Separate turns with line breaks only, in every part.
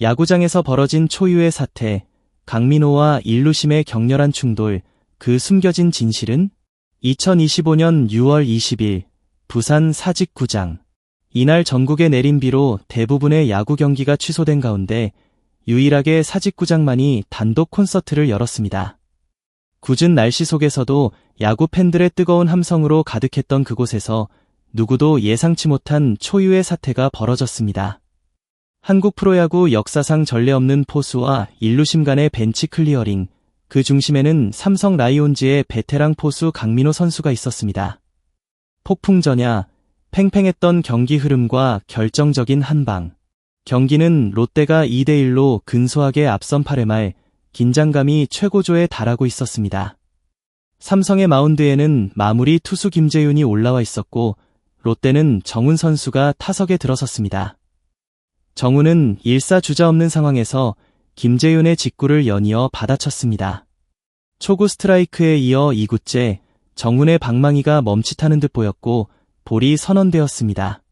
야구장에서 벌어진 초유의 사태, 강민호와 일루심의 격렬한 충돌, 그 숨겨진 진실은 2025년 6월 20일 부산 사직구장. 이날 전국에 내린 비로 대부분의 야구 경기가 취소된 가운데 유일하게 사직구장만이 단독 콘서트를 열었습니다. 굳은 날씨 속에서도 야구 팬들의 뜨거운 함성으로 가득했던 그곳에서 누구도 예상치 못한 초유의 사태가 벌어졌습니다. 한국 프로야구 역사상 전례 없는 포수와 일루심 간의 벤치 클리어링, 그 중심에는 삼성 라이온즈의 베테랑 포수 강민호 선수가 있었습니다. 폭풍전야, 팽팽했던 경기 흐름과 결정적인 한방. 경기는 롯데가 2대1로 근소하게 앞선 8회 말 긴장감이 최고조에 달하고 있었습니다. 삼성의 마운드에는 마무리 투수 김재윤이 올라와 있었고 롯데는 정훈 선수가 타석에 들어섰습니다. 정훈은 일사 주자 없는 상황에서 김재윤의 직구를 연이어 받아쳤습니다. 초구 스트라이크에 이어 2구째 정훈의 방망이가 멈칫하는 듯 보였고 볼이 선언되었습니다.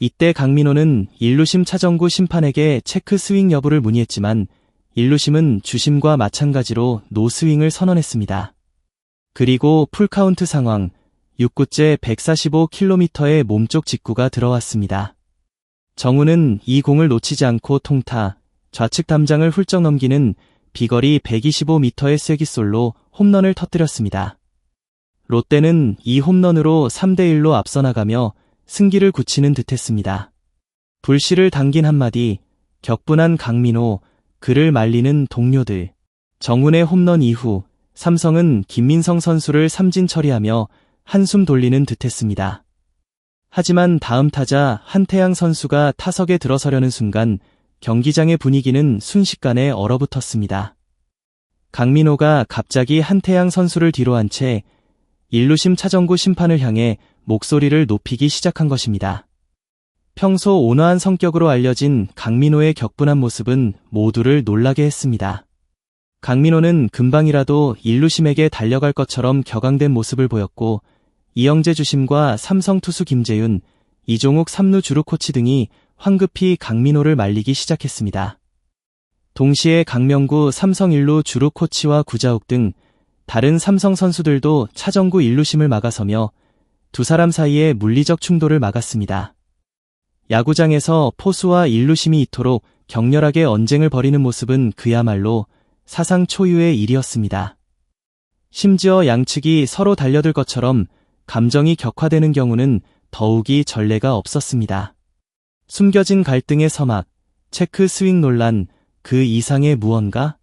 이때 강민호는 일루심 차정구 심판에게 체크 스윙 여부를 문의했지만 일루심은 주심과 마찬가지로 노스윙을 선언했습니다. 그리고 풀카운트 상황 6구째 145km의 몸쪽 직구가 들어왔습니다. 정우는 이 공을 놓치지 않고 통타, 좌측 담장을 훌쩍 넘기는 비거리 125m의 쐐기솔로 홈런을 터뜨렸습니다. 롯데는 이 홈런으로 3대1로 앞서 나가며 승기를 굳히는 듯했습니다. 불씨를 당긴 한마디, 격분한 강민호, 그를 말리는 동료들. 정훈의 홈런 이후 삼성은 김민성 선수를 삼진 처리하며 한숨 돌리는 듯했습니다. 하지만 다음 타자 한태양 선수가 타석에 들어서려는 순간 경기장의 분위기는 순식간에 얼어붙었습니다. 강민호가 갑자기 한태양 선수를 뒤로 한채 일루심 차정구 심판을 향해 목소리를 높이기 시작한 것입니다. 평소 온화한 성격으로 알려진 강민호의 격분한 모습은 모두를 놀라게 했습니다. 강민호는 금방이라도 일루심에게 달려갈 것처럼 격앙된 모습을 보였고 이영재 주심과 삼성 투수 김재윤, 이종욱 삼루 주루 코치 등이 황급히 강민호를 말리기 시작했습니다. 동시에 강명구 삼성 일루 주루 코치와 구자욱 등 다른 삼성 선수들도 차정구 일루심을 막아서며 두 사람 사이의 물리적 충돌을 막았습니다. 야구장에서 포수와 일루심이 이토록 격렬하게 언쟁을 벌이는 모습은 그야말로 사상 초유의 일이었습니다. 심지어 양측이 서로 달려들 것처럼 감정이 격화되는 경우는 더욱이 전례가 없었습니다. 숨겨진 갈등의 서막, 체크 스윙 논란, 그 이상의 무언가?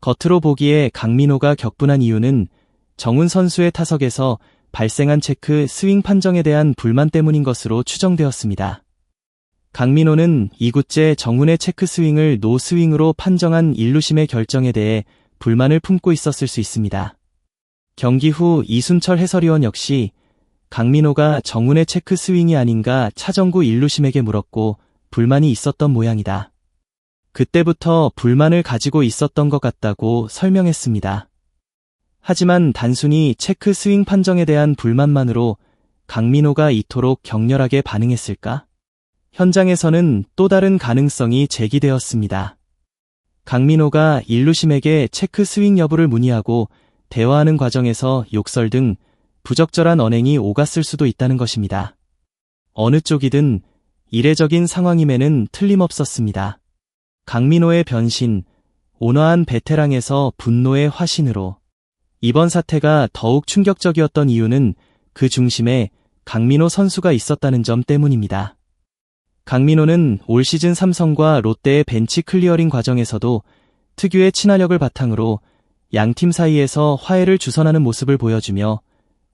겉으로 보기에 강민호가 격분한 이유는 정훈 선수의 타석에서 발생한 체크 스윙 판정에 대한 불만 때문인 것으로 추정되었습니다. 강민호는 2구째 정훈의 체크 스윙을 노 스윙으로 판정한 일루심의 결정에 대해 불만을 품고 있었을 수 있습니다. 경기 후 이순철 해설위원 역시 강민호가 정훈의 체크 스윙이 아닌가 차정구 일루심에게 물었고 불만이 있었던 모양이다. 그때부터 불만을 가지고 있었던 것 같다고 설명했습니다. 하지만 단순히 체크 스윙 판정에 대한 불만만으로 강민호가 이토록 격렬하게 반응했을까? 현장에서는 또 다른 가능성이 제기되었습니다. 강민호가 일루심에게 체크 스윙 여부를 문의하고 대화하는 과정에서 욕설 등 부적절한 언행이 오갔을 수도 있다는 것입니다. 어느 쪽이든 이례적인 상황임에는 틀림없었습니다. 강민호의 변신, 온화한 베테랑에서 분노의 화신으로 이번 사태가 더욱 충격적이었던 이유는 그 중심에 강민호 선수가 있었다는 점 때문입니다. 강민호는 올 시즌 삼성과 롯데의 벤치 클리어링 과정에서도 특유의 친화력을 바탕으로 양팀 사이에서 화해를 주선하는 모습을 보여주며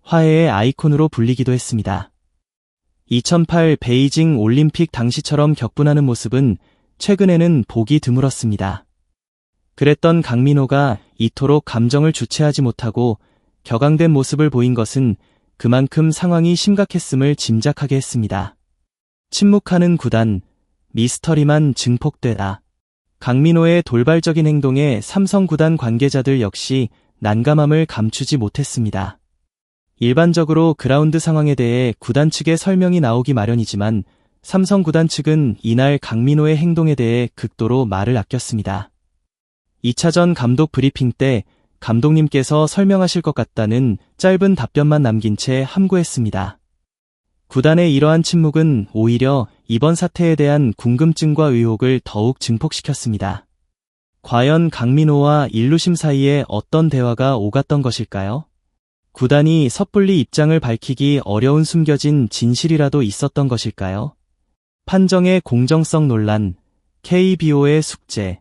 화해의 아이콘으로 불리기도 했습니다. 2008 베이징 올림픽 당시처럼 격분하는 모습은 최근에는 보기 드물었습니다. 그랬던 강민호가 이토록 감정을 주체하지 못하고 격앙된 모습을 보인 것은 그만큼 상황이 심각했음을 짐작하게 했습니다. 침묵하는 구단, 미스터리만 증폭되다. 강민호의 돌발적인 행동에 삼성 구단 관계자들 역시 난감함을 감추지 못했습니다. 일반적으로 그라운드 상황에 대해 구단 측의 설명이 나오기 마련이지만 삼성 구단 측은 이날 강민호의 행동에 대해 극도로 말을 아꼈습니다. 2차전 감독 브리핑 때 감독님께서 설명하실 것 같다는 짧은 답변만 남긴 채 함구했습니다. 구단의 이러한 침묵은 오히려 이번 사태에 대한 궁금증과 의혹을 더욱 증폭시켰습니다. 과연 강민호와 일루심 사이에 어떤 대화가 오갔던 것일까요? 구단이 섣불리 입장을 밝히기 어려운 숨겨진 진실이라도 있었던 것일까요? 판정의 공정성 논란, KBO의 숙제.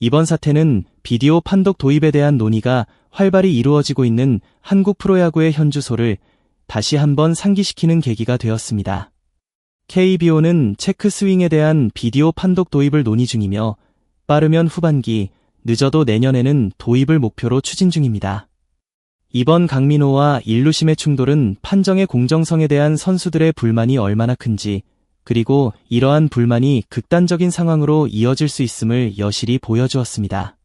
이번 사태는 비디오 판독 도입에 대한 논의가 활발히 이루어지고 있는 한국 프로야구의 현주소를 다시 한번 상기시키는 계기가 되었습니다. KBO는 체크 스윙에 대한 비디오 판독 도입을 논의 중이며 빠르면 후반기, 늦어도 내년에는 도입을 목표로 추진 중입니다. 이번 강민호와 일루심의 충돌은 판정의 공정성에 대한 선수들의 불만이 얼마나 큰지, 그리고 이러한 불만이 극단적인 상황으로 이어질 수 있음을 여실히 보여주었습니다.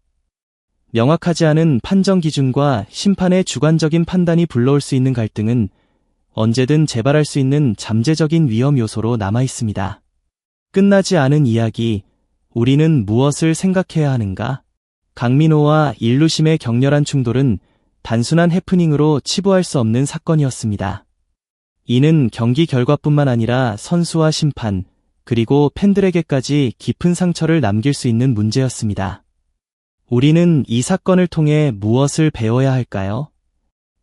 명확하지 않은 판정 기준과 심판의 주관적인 판단이 불러올 수 있는 갈등은 언제든 재발할 수 있는 잠재적인 위험 요소로 남아 있습니다. 끝나지 않은 이야기, 우리는 무엇을 생각해야 하는가? 강민호와 일루심의 격렬한 충돌은 단순한 해프닝으로 치부할 수 없는 사건이었습니다. 이는 경기 결과뿐만 아니라 선수와 심판, 그리고 팬들에게까지 깊은 상처를 남길 수 있는 문제였습니다. 우리는 이 사건을 통해 무엇을 배워야 할까요?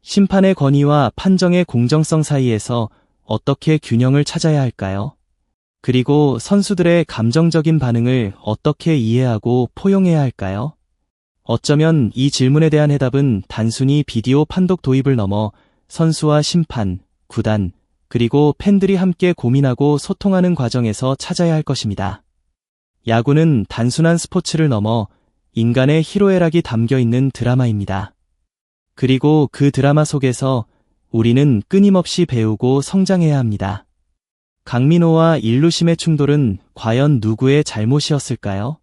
심판의 권위와 판정의 공정성 사이에서 어떻게 균형을 찾아야 할까요? 그리고 선수들의 감정적인 반응을 어떻게 이해하고 포용해야 할까요? 어쩌면 이 질문에 대한 해답은 단순히 비디오 판독 도입을 넘어 선수와 심판, 구단, 그리고 팬들이 함께 고민하고 소통하는 과정에서 찾아야 할 것입니다. 야구는 단순한 스포츠를 넘어 인간의 희로애락이 담겨 있는 드라마입니다. 그리고 그 드라마 속에서 우리는 끊임없이 배우고 성장해야 합니다. 강민호와 일루심의 충돌은 과연 누구의 잘못이었을까요?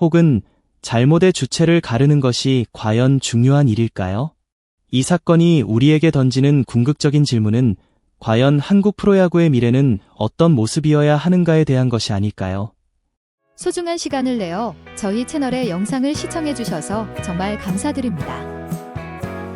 혹은 잘못의 주체를 가르는 것이 과연 중요한 일일까요? 이 사건이 우리에게 던지는 궁극적인 질문은 과연 한국 프로야구의 미래는 어떤 모습이어야 하는가에 대한 것이 아닐까요?
소중한 시간을 내어 저희 채널의 영상을 시청해주셔서 정말 감사드립니다.